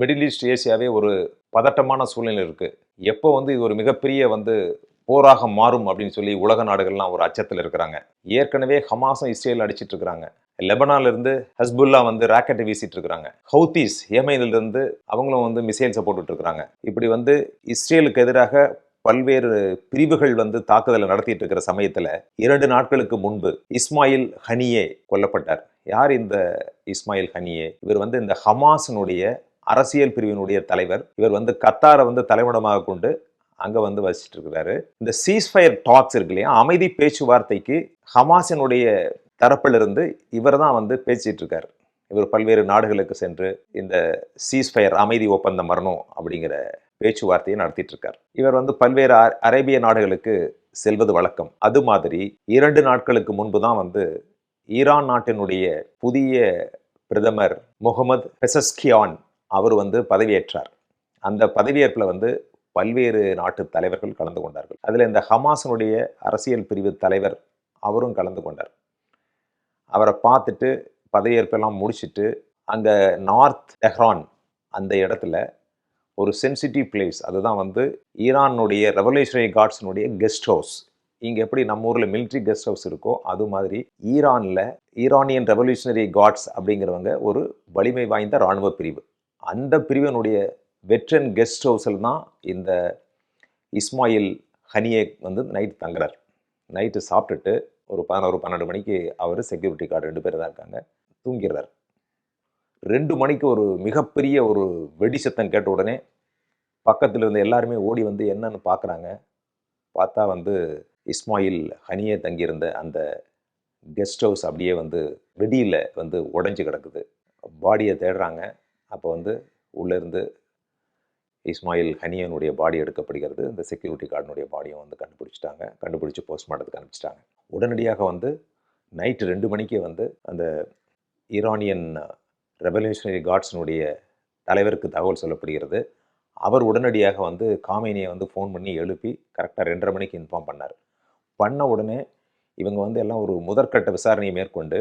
Middle east ஏசியாவே ஒரு பதட்டமான சூழ்நிலை இருக்குது எப்போ வந்து இது ஒரு மிகப்பெரிய வந்து போராக மாறும் அப்படின்னு சொல்லி உலக நாடுகள்லாம் ஒரு அச்சத்தில் இருக்கிறாங்க. ஏற்கனவே ஹமாஸும் இஸ்ரேல் அடிச்சிட்டு இருக்கிறாங்க. லெபனாலிருந்து ஹஸ்புல்லா வந்து ராக்கெட்டை வீசிட்டு இருக்கிறாங்க. ஹவுத்தீஸ் ஏமைனில இருந்து அவங்களும் வந்து மிசைல்ஸை போட்டுட்டு இருக்கிறாங்க. இப்படி வந்து இஸ்ரேலுக்கு எதிராக பல்வேறு பிரிவுகள் வந்து தாக்குதலை நடத்திட்டு இருக்கிற சமயத்தில் இரண்டு நாட்களுக்கு முன்பு இஸ்மாயில் ஹனியே கொல்லப்பட்டார். யார் இந்த இஸ்மாயில் ஹனியே? இவர் வந்து இந்த ஹமாஸினுடைய அரசியல் பிரிவினுடைய தலைவர். இவர் வந்து கத்தாரை வந்து தலைமடமாக கொண்டு அங்கே வந்து வசிச்சுட்டு இருக்கிறாரு இந்த சீஸ்ஃபயர் டாக்ஸ் இருக்கு இல்லையா? அமைதி பேச்சுவார்த்தைக்கு ஹமாஸினுடைய தரப்பிலிருந்து இவர் தான் வந்து பேசிட்டு இருக்காரு இவர் பல்வேறு நாடுகளுக்கு சென்று இந்த சீஸ்ஃபயர் அமைதி ஒப்பந்தம் வரணும் அப்படிங்கிற பேச்சுவார்த்தையை நடத்திட்டு இருக்கார் இவர் வந்து பல்வேறு அரேபிய நாடுகளுக்கு செல்வது வழக்கம். அது மாதிரி இரண்டு நாட்களுக்கு முன்பு தான் வந்து ஈரான் நாட்டினுடைய புதிய பிரதமர் முகமது பெசஸ்கியான் அவர் வந்து பதவியேற்றார். அந்த பதவியேற்பில் வந்து பல்வேறு நாட்டு தலைவர்கள் கலந்து கொண்டார்கள். அதில் இந்த ஹமாஸினுடைய அரசியல் பிரிவு தலைவர் அவரும் கலந்து கொண்டார். அவரை பார்த்துட்டு பதவியேற்பெல்லாம் முடிச்சுட்டு அங்கே நார்த் டெஹ்ரான் அந்த இடத்துல ஒரு சென்சிட்டிவ் பிளேஸ் அதுதான் வந்து ஈரானுடைய ரெவல்யூஷனரி கார்ட்ஸினுடைய கெஸ்ட் ஹவுஸ். இங்கே எப்படி நம்ம ஊரில் மிலிட்ரி கெஸ்ட் ஹவுஸ் இருக்கோ அது மாதிரி ஈரானில் ஈரானியன் ரெவல்யூஷனரி கார்ட்ஸ் அப்படிங்கிறவங்க ஒரு வலிமை வாய்ந்த இராணுவ பிரிவு. அந்த பிரிவினுடைய வெட்ரன் கெஸ்ட் ஹவுஸில் தான் இந்த இஸ்மாயில் ஹனியே வந்து நைட் தங்குறார். நைட்டு சாப்பிட்டுட்டு ஒரு பதினோரு பன்னெண்டு மணிக்கு அவர் செக்யூரிட்டி கார்டு ரெண்டு பேர் தான் இருக்காங்க. தூங்கிடுறார். ரெண்டு மணிக்கு ஒரு மிகப்பெரிய ஒரு வெடி சத்தம் கேட்ட உடனே பக்கத்தில் இருந்த எல்லாருமே ஓடி வந்து என்னன்னு பார்க்குறாங்க பார்த்தா வந்து இஸ்மாயில் ஹனியே தங்கியிருந்த அந்த கெஸ்ட் ஹவுஸ் அப்படியே வந்து வெடியில் வந்து உடஞ்சி கிடக்குது. பாடியை தேடுறாங்க. அப்போ வந்து உள்ளேருந்து இஸ்மாயில் ஹனியனுடைய பாடி எடுக்கப்படுகிறது. இந்த செக்யூரிட்டி கார்டனுடைய பாடியை வந்து கண்டுபிடிச்சிட்டாங்க. கண்டுபிடிச்சி போஸ்ட்மார்ட்டத்துக்கு அனுப்பிச்சிட்டாங்க. உடனடியாக வந்து நைட்டு ரெண்டு மணிக்கே வந்து அந்த ஈரானியன் ரெவல்யூஷனரி கார்ட்ஸினுடைய தலைவருக்கு தகவல் சொல்லப்படுகிறது. அவர் உடனடியாக வந்து காமினியை வந்து ஃபோன் பண்ணி எழுப்பி கரெக்டாக ரெண்டரை மணிக்கு இன்ஃபார்ம் பண்ணார். பண்ண உடனே இவங்க வந்து எல்லாம் ஒரு முதற்கட்ட விசாரணையை மேற்கொண்டு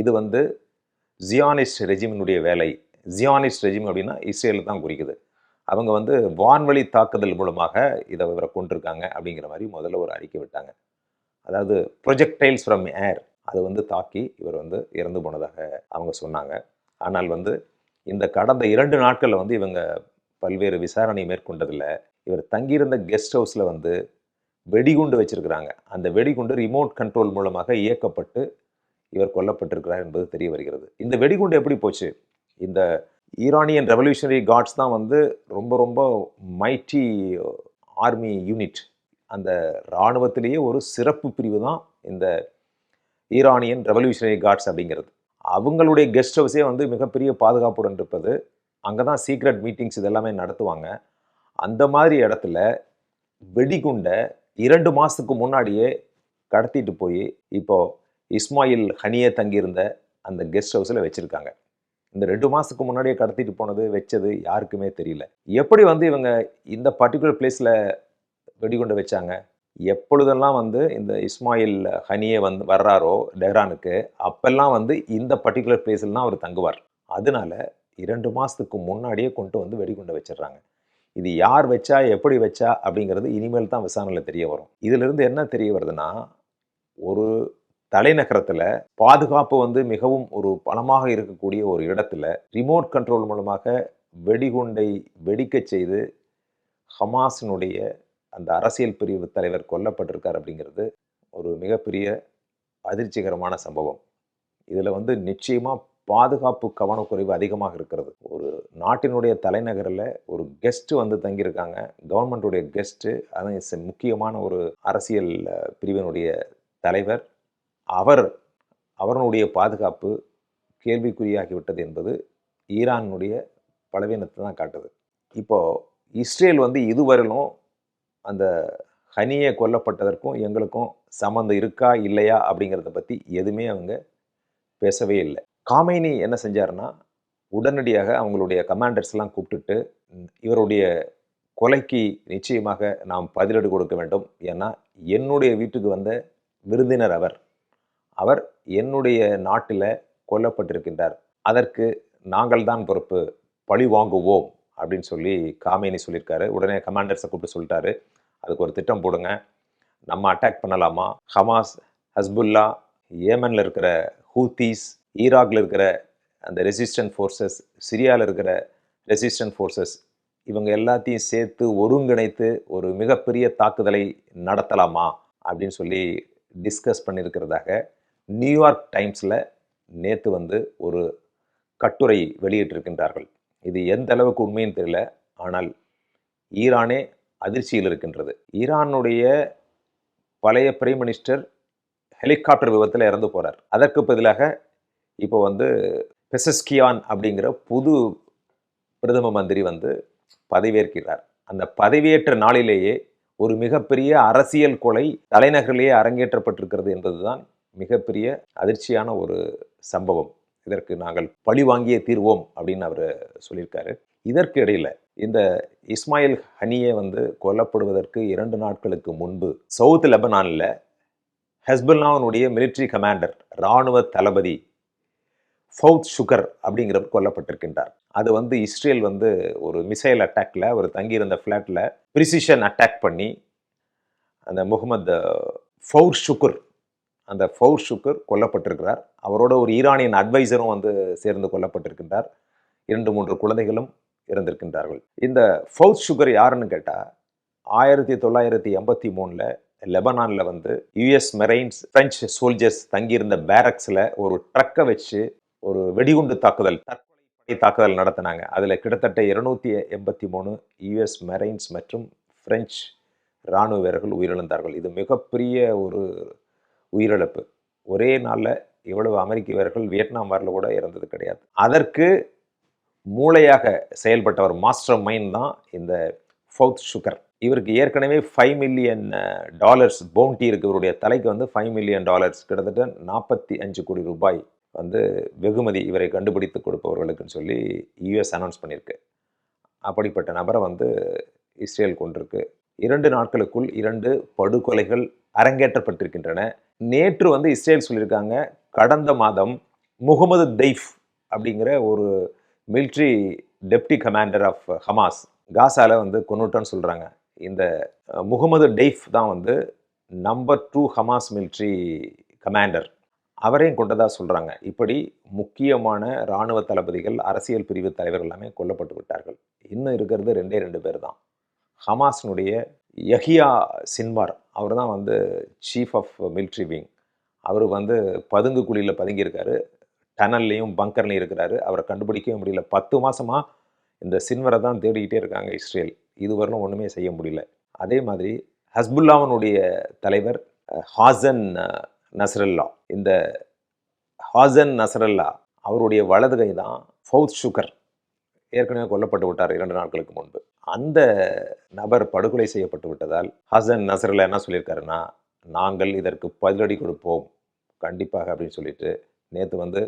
இது வந்து ஜியானிஸ்ட் ரெஜிமினுடைய வேலை. ஜியானிஸ்ட் ரெஜிம் அப்படின்னா இஸ்ரேலில் தான் குறிக்குது. அவங்க வந்து வான்வழி தாக்குதல் மூலமாக இதை இவரை கொண்டிருக்காங்க அப்படிங்கிற மாதிரி முதல்ல ஒரு அறிக்கை விட்டாங்க. அதாவது ப்ரொஜெக்டைல்ஸ் ஃப்ரம் ஏர் அது வந்து தாக்கி இவர் வந்து இறந்து போனதாக அவங்க சொன்னாங்க. ஆனால் வந்து இந்த கடந்த இரண்டு நாட்களில் வந்து இவங்க பல்வேறு விசாரணை மேற்கொண்டதில் இவர் தங்கியிருந்த கெஸ்ட் ஹவுஸில் வந்து வெடிகுண்டு வச்சுருக்கிறாங்க. அந்த வெடிகுண்டு ரிமோட் கண்ட்ரோல் மூலமாக இயக்கப்பட்டு இவர் கொல்லப்பட்டிருக்கிறார் என்பது தெரிய வருகிறது. இந்த வெடிகுண்டு எப்படி போச்சு? இந்த ஈரானியன் ரெவல்யூஷனரி கார்ட்ஸ் தான் வந்து ரொம்ப ரொம்ப மைட்டி ஆர்மி யூனிட் அந்த இராணுவத்திலேயே ஒரு சிறப்பு பிரிவு தான் இந்த ஈரானியன் ரெவல்யூஷனரி கார்ட்ஸ் அப்படிங்கிறது. அவங்களுடைய கெஸ்ட் ஹவுஸே வந்து மிகப்பெரிய பாதுகாப்புடன் இருப்பது. அங்கே தான் சீக்ரெட் மீட்டிங்ஸ் இதெல்லாமே நடத்துவாங்க. அந்த மாதிரி இடத்துல வெடிகுண்டை இரண்டு மாதத்துக்கு முன்னாடியே கடத்திட்டு போய் இப்போது இஸ்மாயில் ஹனியே தங்கியிருந்த அந்த கெஸ்ட் ஹவுஸில் வச்சுருக்காங்க. இந்த ரெண்டு மாதத்துக்கு முன்னாடியே கடத்திட்டு போனது வச்சது யாருக்குமே தெரியல. எப்படி வந்து இவங்க இந்த பர்டிகுலர் பிளேஸில் வெடிகுண்டு வச்சாங்க? எப்பொழுதெல்லாம் வந்து இந்த இஸ்மாயில் ஹனியே வந்து வர்றாரோ டெஹ்ரானுக்கு அப்பெல்லாம் வந்து இந்த பர்டிகுலர் பிளேஸில் தான் அவர் தங்குவார். அதனால இரண்டு மாதத்துக்கு முன்னாடியே கொண்டு வந்து வெடிகுண்டை வச்சிடுறாங்க. இது யார் வச்சா எப்படி வச்சா அப்படிங்கிறது இனிமேல் தான் விசாரணையில் தெரிய வரும். இதிலிருந்து என்ன தெரிய வருதுன்னா ஒரு தலைநகரத்தில் பாதுகாப்பு வந்து மிகவும் ஒரு பலமாக இருக்கக்கூடிய ஒரு இடத்துல ரிமோட் கண்ட்ரோல் மூலமாக வெடிகுண்டை வெடிக்கச் செய்து ஹமாஸினுடைய அந்த அரசியல் பிரிவு தலைவர் கொல்லப்பட்டிருக்கார் அப்படிங்கிறது ஒரு மிகப்பெரிய அதிர்ச்சிகரமான சம்பவம். இதில் வந்து நிச்சயமாக பாதுகாப்பு கவனக்குறைவு அதிகமாக இருக்கிறது. ஒரு நாட்டினுடைய தலைநகரில் ஒரு கெஸ்ட் வந்து தங்கியிருக்காங்க. கவர்மெண்ட்டுடைய கெஸ்ட்டு அதான் முக்கியமான ஒரு அரசியல் பிரிவினுடைய தலைவர். அவர் அவர்களுடைய பாதுகாப்பு கேள்விக்குறியாகிவிட்டது என்பது ஈரானுடைய பலவீனத்தை தான் காட்டுது. இப்போது இஸ்ரேல் வந்து இதுவரையிலும் அந்த ஹனியை கொல்லப்பட்டதற்கும் எங்களுக்கும் சம்மந்தம் இருக்கா இல்லையா அப்படிங்கிறத பற்றி எதுவுமே அவங்க பேசவே இல்லை. காமைனி என்ன செஞ்சாருன்னா உடனடியாக அவங்களுடைய கமாண்டர்ஸ்லாம் கூப்பிட்டுட்டு இவருடைய கொலைக்கு நிச்சயமாக நாம் பதிலடி கொடுக்க வேண்டும். ஏன்னா என்னுடைய வீட்டுக்கு வந்த விருந்தினர் அவர். அவர் என்னுடைய நாட்டில் கொல்லப்பட்டிருக்கின்றார். அதற்கு நாங்கள் தான் பொறுப்பு. பழி வாங்குவோம் அப்படின்னு சொல்லி காமேனி சொல்லியிருக்காரு. உடனே கமாண்டர்ஸை கூப்பிட்டு சொல்லிட்டாரு. அதுக்கு ஒரு திட்டம் போடுங்க. நம்ம அட்டாக் பண்ணலாமா? ஹமாஸ் ஹஸ்புல்லா ஏமனில் இருக்கிற ஹூத்தீஸ் ஈராக்ல இருக்கிற அந்த ரெசிஸ்டன்ட் ஃபோர்ஸஸ் சிரியாவில் இருக்கிற ரெசிஸ்டன்ட் ஃபோர்ஸஸ் இவங்க எல்லாத்தையும் சேர்த்து ஒருங்கிணைத்து ஒரு மிகப்பெரிய தாக்குதலை நடத்தலாமா? அப்படின்னு சொல்லி டிஸ்கஸ் பண்ணியிருக்கிறதாக நியூயார்க் டைம்ஸில் நேற்று வந்து ஒரு கட்டுரை வெளியிட்டிருக்கின்றார்கள். இது எந்த அளவுக்கு உண்மைன்னு தெரியல ஆனால் ஈரானே அதிர்ச்சியில் இருக்கின்றது. ஈரானுடைய பழைய பிரைம் மினிஸ்டர் ஹெலிகாப்டர் விபத்தில் இறந்து போகிறார் அதற்கு பதிலாக இப்போ வந்து பெசஸ்கியான் அப்படிங்கிற புது பிரதம மந்திரி வந்து பதவியேற்கிறார். அந்த பதவியேற்ற நாளிலேயே ஒரு மிகப்பெரிய அரசியல் கொலை தலைநகரிலேயே அரங்கேற்றப்பட்டிருக்கிறது என்பதுதான் மிகப்பெரிய அதிர்ச்சியான ஒரு சம்பவம். இதற்கு நாங்கள் பழி வாங்கியே தீர்வோம் அப்படின்னு அவர் சொல்லியிருக்காரு. இதற்கு இடையில இந்த இஸ்மாயில் ஹனியே வந்து கொல்லப்படுவதற்கு இரண்டு நாட்களுக்கு முன்பு சவுத் லெபனானில் ஹெஸ்புல்லாவினுடைய மிலிட்ரி கமாண்டர் இராணுவ தளபதி ஃபவுத் சுகர் அப்படிங்கிறவர் கொல்லப்பட்டிருக்கின்றார். அது வந்து இஸ்ரேல் வந்து ஒரு மிசைல் அட்டாக்ல அவர் தங்கியிருந்த ஃப்ளாட்டில் ப்ரிசிஷன் அட்டாக் பண்ணி அந்த முகமது ஃபவுர் ஷுக்குர் அந்த ஃபவுர் ஷுக்குர் கொல்லப்பட்டிருக்கிறார். அவரோட ஒரு ஈரானியன் அட்வைசரும் வந்து சேர்ந்து கொல்லப்பட்டிருக்கின்றார். இரண்டு மூன்று குழந்தைகளும் இறந்திருக்கின்றார்கள் இந்த ஃபவுத் சுகர் யாருன்னு கேட்டால் ஆயிரத்தி தொள்ளாயிரத்தி எண்பத்தி மூணில் லெபனானில் வந்து யுஎஸ் மெரைன்ஸ் ஃப்ரெஞ்சு சோல்ஜர்ஸ் தங்கியிருந்த பேரக்ஸில் ஒரு ட்ரக்கை வச்சு ஒரு வெடிகுண்டு தாக்குதல் தற்கொலை தாக்குதல் நடத்தினாங்க. அதில் கிட்டத்தட்ட இருநூத்தி எண்பத்தி மூணு யுஎஸ் மெரைன்ஸ் மற்றும் ஃப்ரெஞ்ச் இராணுவ வீரர்கள் உயிரிழந்தார்கள். இது மிகப்பெரிய ஒரு உயிரிழப்பு. ஒரே நாளில் இவ்வளவு அமெரிக்க வீரர்கள் வியட்நாம் வாரில் கூட இறந்தது கிடையாது. அதற்கு மூளையாக செயல்பட்டவர் மாஸ்டர் மைண்ட் தான் இந்த ஃபவுத் சுகர். இவருக்கு ஏற்கனவே ஃபைவ் மில்லியன் டாலர்ஸ் பவுண்டி இருக்கு. இவருடைய தலைக்கு வந்து ஃபைவ் மில்லியன் டாலர்ஸ் கிட்டத்தட்ட நாற்பத்தி அஞ்சு கோடி ரூபாய் வந்து வெகுமதி இவரை கண்டுபிடித்து கொடுப்பவர்களுக்குன்னு சொல்லி யூஎஸ் அனௌன்ஸ் பண்ணியிருக்கு. அப்படிப்பட்ட நபரை வந்து இஸ்ரேல் கொண்டிருக்கு. இரண்டு நாட்களுக்குள் இரண்டு படுகொலைகள் அரங்கேற்றப்பட்டிருக்கின்றன. நேற்று வந்து இஸ்ரேல் சொல்லியிருக்காங்க கடந்த மாதம் முகமது தெய்ஃப் அப்படிங்கிற ஒரு military deputy commander of Hamas காசாவில் வந்து கொண்டுட்டோன்னு சொல்கிறாங்க இந்த முகமது டெய்ஃப் தான் வந்து number two Hamas military commander அவரையும் கொண்டதாக சொல்கிறாங்க இப்படி முக்கியமான இராணுவ தளபதிகள் அரசியல் பிரிவு தலைவர்கள் எல்லாமே கொல்லப்பட்டு விட்டார்கள். இன்னும் இருக்கிறது ரெண்டே ரெண்டு பேர் தான். ஹமாஸினுடைய யஹியா சின்வார் அவர் தான் வந்து சீஃப் ஆஃப் மிலிட்ரி விங் அவர் வந்து பதுங்கு குழியில் பதுங்கியிருக்காரு. டனல்லையும் பங்கர்லையும் இருக்கிறாரு. அவரை கண்டுபிடிக்கவே முடியல. பத்து மாதமாக இந்த சின்வரை தான் தேடிக்கிட்டே இருக்காங்க இஸ்ரேல். இதுவரையிலும் ஒன்றுமே செய்ய முடியல. அதே மாதிரி ஹஸ்புல்லாவனுடைய தலைவர் ஹாசன் நசரல்லா நஸ்ரல்லா. இந்த ஹாசன் நஸ்ரல்லா அவருடைய வலது கை தான் ஃபவுத் சுகர் ஏற்கனவே கொல்லப்பட்டு விட்டார் இரண்டு நாட்களுக்கு முன்பு. அந்த நபர் படுகொலை செய்யப்பட்டு விட்டதால் ஹசன் நசரில் என்ன சொல்லியிருக்காருன்னா நாங்கள் இதற்கு பதிலடி கொடுப்போம். கண்டிப்பாக அப்படின்னு சொல்லிட்டு நேற்று வந்து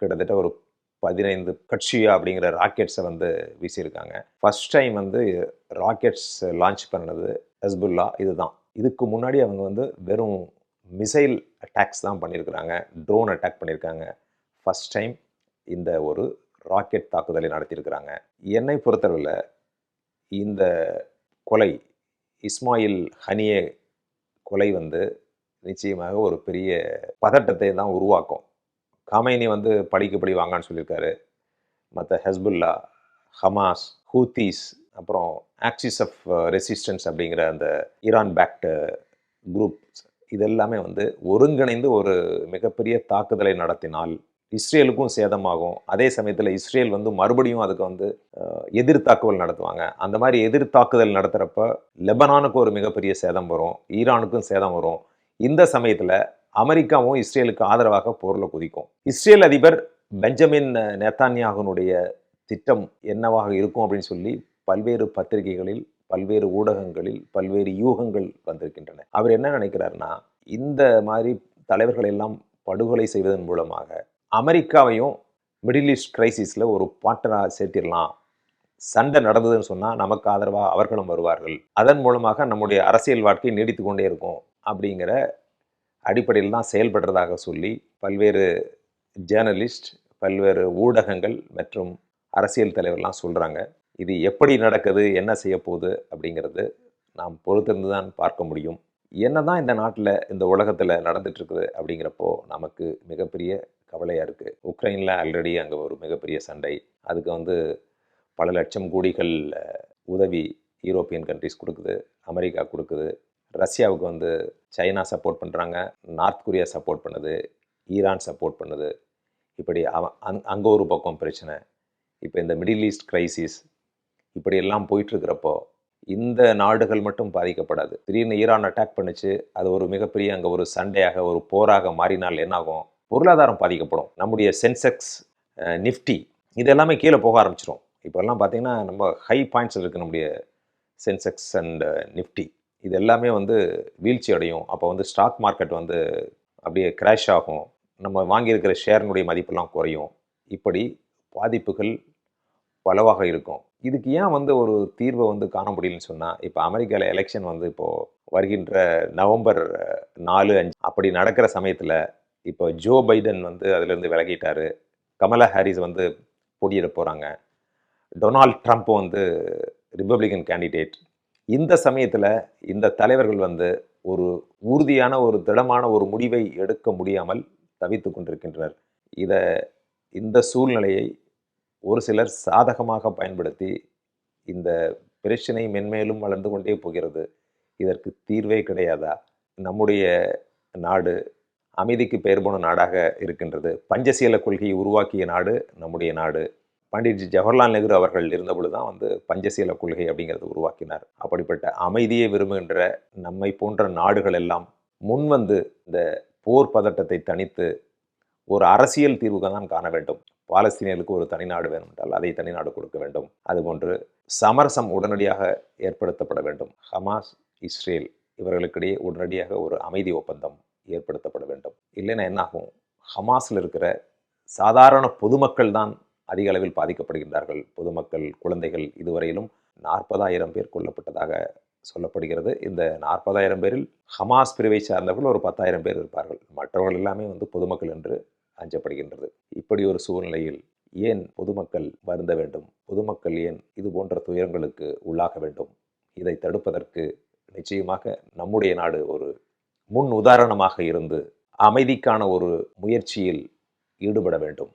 கிட்டத்தட்ட ஒரு பதினைந்து கட்சியா அப்படிங்கிற ராக்கெட்ஸை வந்து வீசியிருக்காங்க. ஃபர்ஸ்ட் டைம் வந்து ராக்கெட்ஸ் லான்ச் பண்ணது ஹஸ்புல்லா இதுதான். இதுக்கு முன்னாடி அவங்க வந்து வெறும் மிசைல் அட்டாக்ஸ் தான் பண்ணியிருக்கிறாங்க. ட்ரோன் அட்டாக் பண்ணியிருக்காங்க. ஃபஸ்ட் டைம் இந்த ஒரு ராக்கெட் தாக்குதலை நடத்தியிருக்கிறாங்க. என்னை பொறுத்தளவில் இந்த கொலை இஸ்மாயில் ஹனியே கொலை வந்து நிச்சயமாக ஒரு பெரிய பதட்டத்தை தான் உருவாக்கும். காமைனி வந்து படிக்க படி வாங்கன்னு சொல்லியிருக்காரு. மற்ற ஹெஸ்புல்லா ஹமாஸ் ஹூத்தீஸ் அப்புறம் ஆக்சிஸ் ஆஃப் ரெசிஸ்டன்ஸ் அப்படிங்கிற அந்த ஈரான் பேக்டு குரூப் இதெல்லாமே வந்து ஒருங்கிணைந்து ஒரு மிகப்பெரிய தாக்குதலை நடத்தினால் இஸ்ரேலுக்கும் சேதமாகும். அதே சமயத்தில் இஸ்ரேல் வந்து மறுபடியும் அதுக்கு வந்து எதிர் தாக்குதல் நடத்துவாங்க. அந்த மாதிரி எதிர் தாக்குதல் நடத்துகிறப்ப லெபனானுக்கு ஒரு மிகப்பெரிய சேதம் வரும். ஈரானுக்கும் சேதம் வரும். இந்த சமயத்தில் அமெரிக்காவும் இஸ்ரேலுக்கு ஆதரவாக போரில் குதிக்கும். இஸ்ரேல் அதிபர் பெஞ்சமின் நேத்தான்யாகனுடைய திட்டம் என்னவாக இருக்கும் அப்படின்னு சொல்லி பல்வேறு பத்திரிகைகளில் பல்வேறு ஊடகங்களில் பல்வேறு யூகங்கள் வந்திருக்கின்றன. அவர் என்ன நினைக்கிறாருன்னா இந்த மாதிரி தலைவர்கள் எல்லாம் படுகொலை செய்வதன் மூலமாக அமெரிக்காவையும் மிடில் ஈஸ்ட் கிரைசிஸில் ஒரு பார்ட்னராக சேர்த்திடலாம். சண்டை நடந்ததுன்னு சொன்னால் நமக்கு ஆதரவாக அவர்களும் வருவார்கள். அதன் மூலமாக நம்முடைய அரசியல் வாழ்க்கை நீடித்து கொண்டே இருக்கும் அப்படிங்கிற அடிப்படையில் தான் செயல்படுறதாக சொல்லி பல்வேறு ஜேர்னலிஸ்ட் பல்வேறு ஊடகங்கள் மற்றும் அரசியல் தலைவர்லாம் சொல்கிறாங்க இது எப்படி நடக்குது என்ன செய்ய போகுது அப்படிங்கிறது நாம் பொறுத்திருந்து தான் பார்க்க முடியும். என்ன தான் இந்த நாட்டில் இந்த உலகத்தில் நடந்துட்டுருக்குது அப்படிங்கிறப்போ நமக்கு மிகப்பெரிய கவலையாக இருக்குது உக்ரைனில் ஆல்ரெடி அங்கே ஒரு மிகப்பெரிய சண்டை. அதுக்கு வந்து பல லட்சம் கோடிகள் உதவி யூரோப்பியன் கண்ட்ரிஸ் கொடுக்குது அமெரிக்கா கொடுக்குது. ரஷ்யாவுக்கு வந்து சைனா சப்போர்ட் பண்ணுறாங்க நார்த் கொரியா சப்போர்ட் பண்ணுது ஈரான் சப்போர்ட் பண்ணுது. இப்படி அவன் அங் அங்கே ஒரு பக்கம் பிரச்சனை. இப்போ இந்த மிடில் ஈஸ்ட் கிரைசிஸ் இப்படியெல்லாம் போயிட்டுருக்கிறப்போ இந்த நாடுகள் மட்டும் பாதிக்கப்படாது. திடீர்னு ஈரான் அட்டாக் பண்ணுச்சு அது ஒரு மிகப்பெரிய அங்கே ஒரு சண்டையாக ஒரு போராக மாறினால் என்னாகும்? பொருளாதாரம் பாதிக்கப்படும். நம்முடைய சென்செக்ஸ் நிஃப்டி இது எல்லாமே கீழே போக ஆரம்பிச்சிடும் இப்போல்லாம் பார்த்தீங்கன்னா நம்ம ஹை பாயிண்ட்ஸில் இருக்குது நம்முடைய சென்செக்ஸ் அண்ட் நிஃப்டி இது எல்லாமே வந்து வீழ்ச்சி அடையும். அப்போ வந்து ஸ்டாக் மார்க்கெட் வந்து அப்படியே கிராஷ் ஆகும். நம்ம வாங்கியிருக்கிற ஷேரினுடைய மதிப்பெல்லாம் குறையும். இப்படி பாதிப்புகள் பலவாக இருக்கும். இதுக்கு ஏன் வந்து ஒரு தீர்வை வந்து காண முடியலன்னு சொன்னால் இப்போ அமெரிக்காவில் எலெக்ஷன் வந்து இப்போது வருகின்ற நவம்பர் நாலு அஞ்சு அப்படி நடக்கிற சமயத்தில் இப்போ ஜோ பைடன் வந்து அதுலேருந்து விலகிட்டார். கமலா ஹாரிஸ் வந்து போட்டியிட போகிறாங்க டொனால்ட் ட்ரம்ப் வந்து ரிப்பப்ளிகன் கேண்டிடேட். இந்த சமயத்தில் இந்த தலைவர்கள் வந்து ஒரு உறுதியான ஒரு திடமான ஒரு முடிவை எடுக்க முடியாமல் தவித்து கொண்டிருக்கின்றனர். இதை இந்த சூழ்நிலையை ஒரு சிலர் சாதகமாக பயன்படுத்தி இந்த பிரச்சனை மென்மேலும் வளர்ந்து கொண்டே போகிறது. இதற்கு தீர்வே கிடையாதா? நம்முடைய நாடு அமைதிக்கு பெயர் போன நாடாக இருக்கின்றது. பஞ்சசீல கொள்கையை உருவாக்கிய நாடு நம்முடைய நாடு. பண்டிட் ஜவஹர்லால் நேரு அவர்கள் இருந்தபொழுது தான் வந்து பஞ்சசீல கொள்கை அப்படிங்கிறத உருவாக்கினார். அப்படிப்பட்ட அமைதியை விரும்புகின்ற நம்மை போன்ற நாடுகள் எல்லாம் முன்வந்து இந்த போர் பதட்டத்தை தணித்து ஒரு அரசியல் தீர்வுக தான் காண வேண்டும். பாலஸ்தீனியர்களுக்கு ஒரு தனிநாடு வேணும் என்றால் அதை தனிநாடு கொடுக்க வேண்டும். அதுபோன்று சமரசம் உடனடியாக ஏற்படுத்தப்பட வேண்டும். ஹமாஸ் இஸ்ரேல் இவர்களுக்கிடையே உடனடியாக ஒரு அமைதி ஒப்பந்தம் ஏற்படுத்தப்பட வேண்டும். இல்லைன்னா என்னாகும்? ஹமாஸில் இருக்கிற சாதாரண பொதுமக்கள் தான் அதிக அளவில் பாதிக்கப்படுகின்றார்கள். பொதுமக்கள் குழந்தைகள் இதுவரையிலும் நாற்பதாயிரம் பேர் கொல்லப்பட்டதாக சொல்லப்படுகிறது. இந்த நாற்பதாயிரம் பேரில் ஹமாஸ் பிரிவை சார்ந்தவர்கள் ஒரு பத்தாயிரம் பேர் இருப்பார்கள். மற்றவர்கள் எல்லாமே வந்து பொதுமக்கள் என்று அஞ்சப்படுகின்றது. இப்படி ஒரு சூழ்நிலையில் ஏன் பொதுமக்கள் வருந்த வேண்டும்? பொதுமக்கள் ஏன் இது போன்ற துயரங்களுக்கு உள்ளாக வேண்டும்? இதை தடுப்பதற்கு நிச்சயமாக நம்முடைய நாடு ஒரு முன் உதாரணமாக இருந்து அமைதிக்கான ஒரு முயற்சியில் ஈடுபட வேண்டும்.